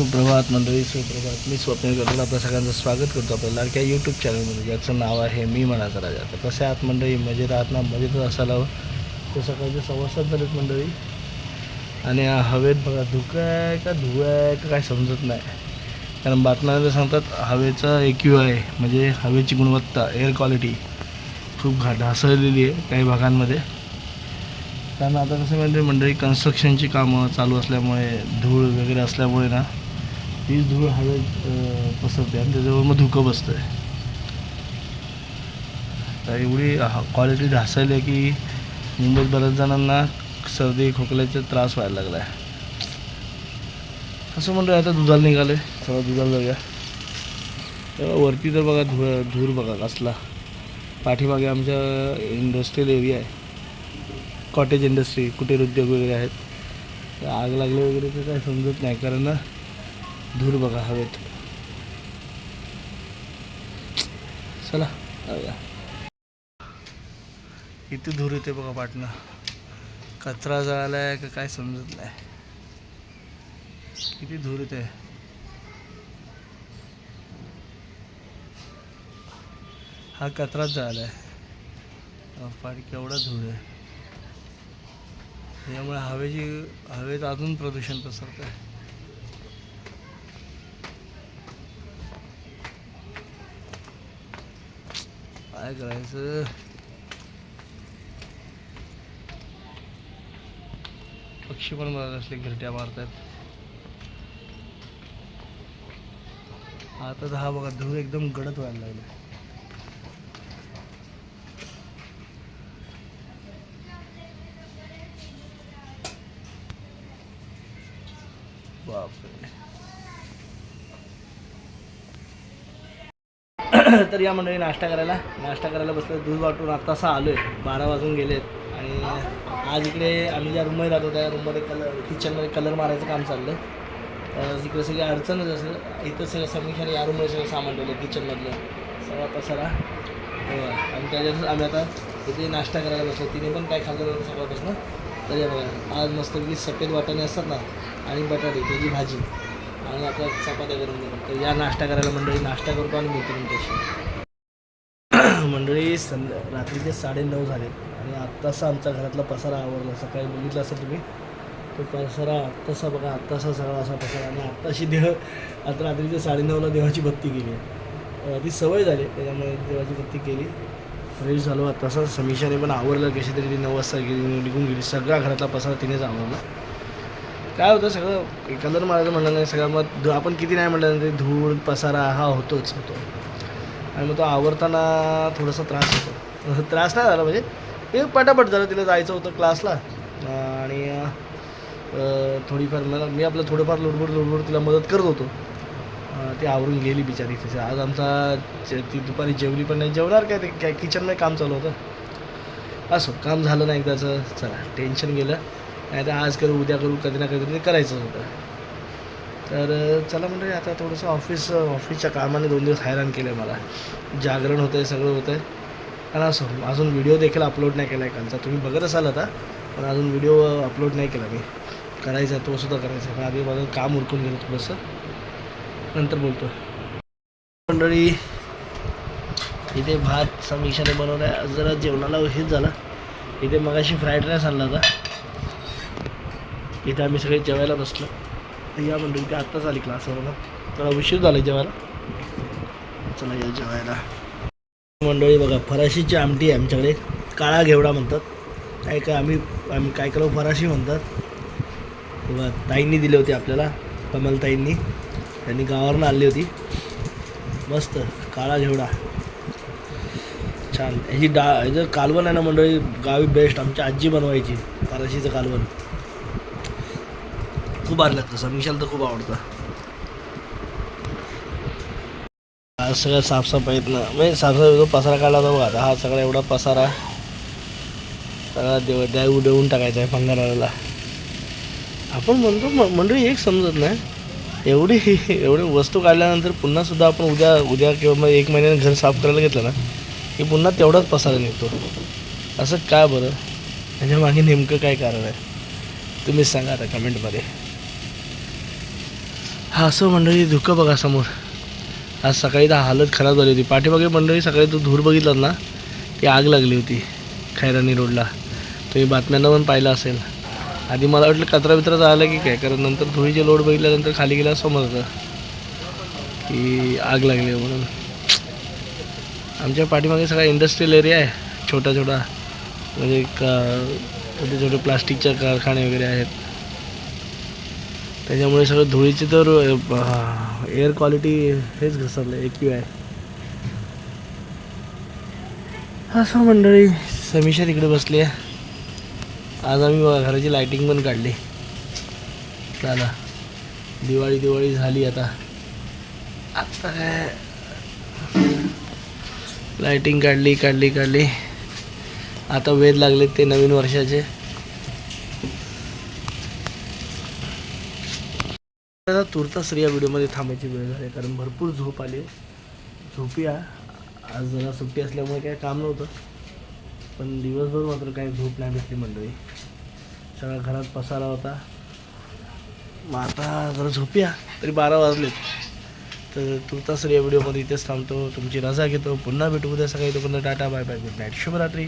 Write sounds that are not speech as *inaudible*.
सुप्रभात मंडळी सुप्रभात. मी स्वप्न करतो आपल्या सगळ्यांचं स्वागत करतो आपल्या लाडक्या यूट्यूब चॅनलमध्ये ज्याचं नाव आहे मी मनाचा राजा तर कसे आहात मंडळी? मजेत आहात ना? मजेतच असायला हवं तर सकाळचे सव्वा सात झालेत मंडळी. आणि हवेत बघा धुकं आहे का धुवं आहे का काय समजत नाही. कारण बातम्यांमध्ये सांगतात हवेचा एक्यू आहे. म्हणजे हवेची गुणवत्ता एअर क्वालिटी खूप घा ढासळलेली आहे काही भागांमध्ये. कारण आता कसं म्हणजे मंडळी? कन्स्ट्रक्शनची कामं चालू असल्यामुळे धूळ वगैरे असल्यामुळे ना तीच धूळ हवेत पसरते आणि त्याच्यावर मग धुकं बसतं आहे तर एवढी क्वालिटी ढासळली आहे की मुंबईत बऱ्याच जणांना सर्दी खोकल्याचा त्रास व्हायला लागला आहे असं म्हणतो आता दुधाला निघाले चला दुधाला जाऊया. तेव्हा वरती तर बघा धुळ धूर बघा कसला. पाठीमागे आमच्या इंडस्ट्रियल एरिया आहे. कॉटेज इंडस्ट्री कुटीर उद्योग वगैरे आहेत. आग लागले वगैरे तर काय समजत नाही कारण ना धूर बघा हवेत. चला किती धूर येते बघा पाटणं. कचरा जळाला आहे का काय समजत नाही. किती धूर येते हा कचराच जळाला आहे पाट केवढा धूर आहे. त्यामुळे हवेची हवेत अजून प्रदूषण पसरत आहे काय करायचं? पक्षी पण मला असले घरट्या मारतात. आता तर हा बघा धूर एकदम गडद व्हायला लागला. बापरे. तर या मंडळी नाश्ता करायला. नाश्ता करायला बसलं. दूध वाटून आत्तासा आलो आहे बारा वाजून गेलेत. आणि आज इकडे आम्ही ज्या रूममध्ये राहतो त्या रूममध्ये कलर किचनमध्ये कलर मारायचं काम चाललं तर तिकडे सगळी अडचणच असेल इथं सगळं समीक्षाने या रूममध्ये सगळं सामान ठेवलं किचनमधलं सगळा पसारा हो, आणि त्याच्यातच आम्ही आता इथे नाश्ता करायला बसलो. तिने पण काय खाल्लं नव्हतं सकाळपासून. तर या बघा आज मस्तपैकी सफेद वाटाणे असतात ना आणि बटाटे त्याची भाजी. आणि आता चपात्या करून देतो. तर या नाश्ता करायला मंडळी नाश्ता करतो आणि मिळतो तुमच्याशी. *clears throat* मंडळी संध्या रात्रीचे साडेनऊ झाले आणि आत्तासा आमचा घरातला पसारा आवडला सकाळी बघितला असेल तुम्ही तो पसारा आत्तासा बघा आत्तासा सगळा असा पसारा. आणि आत्ताशी देह आता रात्रीचे साडेनऊला देवाची भक्ती केली. आहे ती सवय झाली त्याच्यामुळे देवाची भक्ती केली. फ्रेश झालो आत्तासा समीक्षाने पण आवरलं कशी तरी ती नऊ वाजता गेली निघून गेली. सगळा घरातला पसारा तिनेच आवरला. काय होतं सगळं कलर मारायचं म्हणलं नाही सगळं मग धू- आपण किती नाही म्हटलं तरी धूळ पसारा हा होतोच होतो. आणि मग तो आवरताना थोडासा त्रास होतो. त्रास नाही झाला म्हणजे ते पटापट झालं तिला जायचं होतं क्लासला. आणि थोडीफार मला मी आपलं थोडंफार लोडबोड लोडबोड तिला मदत करत होतो. ती आवरून गेली बिचारी तिथे. आज आमचा ती दुपारी जेवली पण नाही. जेवणार काय ते? काय किचनमध्ये काम चालू होतं? असो काम झालं नाही एकदाचं. चला टेन्शन गेलं. नाही तर आज करू उद्या करू कधी ना कधी करायचं होतं. तर चला म्हणजे आता थोडंसं ऑफिस ऑफिसच्या कामाने दोन दिवस हैराण केलं आहे मला. जागरण होतं आहे सगळं होतं आहे आणि असो अजून व्हिडिओ देखील अपलोड नाही केला आहे कालचा तुम्ही बघत असाल आता पण अजून व्हिडिओ अपलोड नाही केला मी. करायचा तो सुद्धा करायचा पण आधी माझं काम उरकून गेलं थोडंसं. नंतर बोलतो. मंडळी इथे भात समीक्षाने बनवला आहे जरा जेवणाला हेच झाला. इथे मगाशी फ्राईड राईस आणला होता. इथे आम्ही सगळे जेवायला बसलो. तर या मंडळी ते आत्ताच आली क्लासवरून थोडा उशीर झाला जेवायला. चला या जेवायला. मंडळी बघा फराशीची आमटी आहे आमच्याकडे. काळा घेवडा म्हणतात. काय काय आम्ही आम्ही काय केलं फराशी म्हणतात. बघा ताईंनी दिली होती आपल्याला कमलताईंनी त्यांनी गावावरून आणली होती. मस्त काळा घेवडा. छान. ह्याची डाळ ह्याचं कालवण आहे ना मंडळी गावी बेस्ट आमची आजी बनवायची फराशीचं कालवण. खूप भारी लागतं समीक्षाला तर खूप आवडतं. आज सगळं येत ना. म्हणजे साफसफाई पसारा काढला होता बघा आता हा सगळा एवढा पसारा सगळा देव द्या उडवून टाकायचा आहे पंधराला आपण म्हणतो मंडळी एक समजत नाही. एवढी एवढी वस्तू काढल्यानंतर पुन्हा सुद्धा आपण उद्या उद्या किंवा मग एक महिन्याने घर साफ करायला घेतलं ना की पुन्हा तेवढाच पसारा निघतो. असं काय बरं? त्याच्यामागे नेमकं काय कारण आहे? तुम्हीच सांगा आता कमेंटमध्ये हा असं मंडळी धुकं बघा समोर. आज सकाळी तर हालत खराब झाली होती. पाठीमागे मंडळी सकाळी तो धूर बघितलात ना? ती आग लागली होती खैरानी रोडला. तुम्ही बातम्यांना पण पाहिलं असेल. आधी मला वाटलं कचरा बित्रा झाला की काय? कारण नंतर धुळीचे लोड बघितल्यानंतर खाली गेला समजलं की आग लागली आहे म्हणून. आमच्या पाठीमागे सगळा इंडस्ट्रियल एरिया आहे. छोटा छोटा म्हणजे का छोटे छोटे प्लास्टिकच्या कारखाने वगैरे आहेत. त्याच्यामुळे सगळं धुळीची तर एअर क्वालिटी हेच घसरलं एक क्यू आहे असं मंडळी समीक्षा तिकडे बसली आहे. आज आम्ही घराची लायटिंग पण काढली. चला दिवाळी दिवाळी झाली आता. आता काय? लायटिंग काढली काढली काढली. आता वेध लागले ते नवीन वर्षाचे. तुर्तास या व्हिडिओमध्ये थांबायची वेळ झाली कारण भरपूर झोप आली झोपी आज जरा सुट्टी असल्यामुळे काय काम नव्हतं. पण दिवसभर मात्र काही झोप नाही भेटली मंडळी. सगळा घरात पसारा होता. मग आता जरा झोपूया तरी बारा वाजलेत. तर तुर्तास या व्हिडिओमध्ये इथेच थांबतो. तुमची रजा घेतो. पुन्हा भेटू. उद्या सकाळी तोपर्यंत ta-ta bye bye good night. शुभरात्री.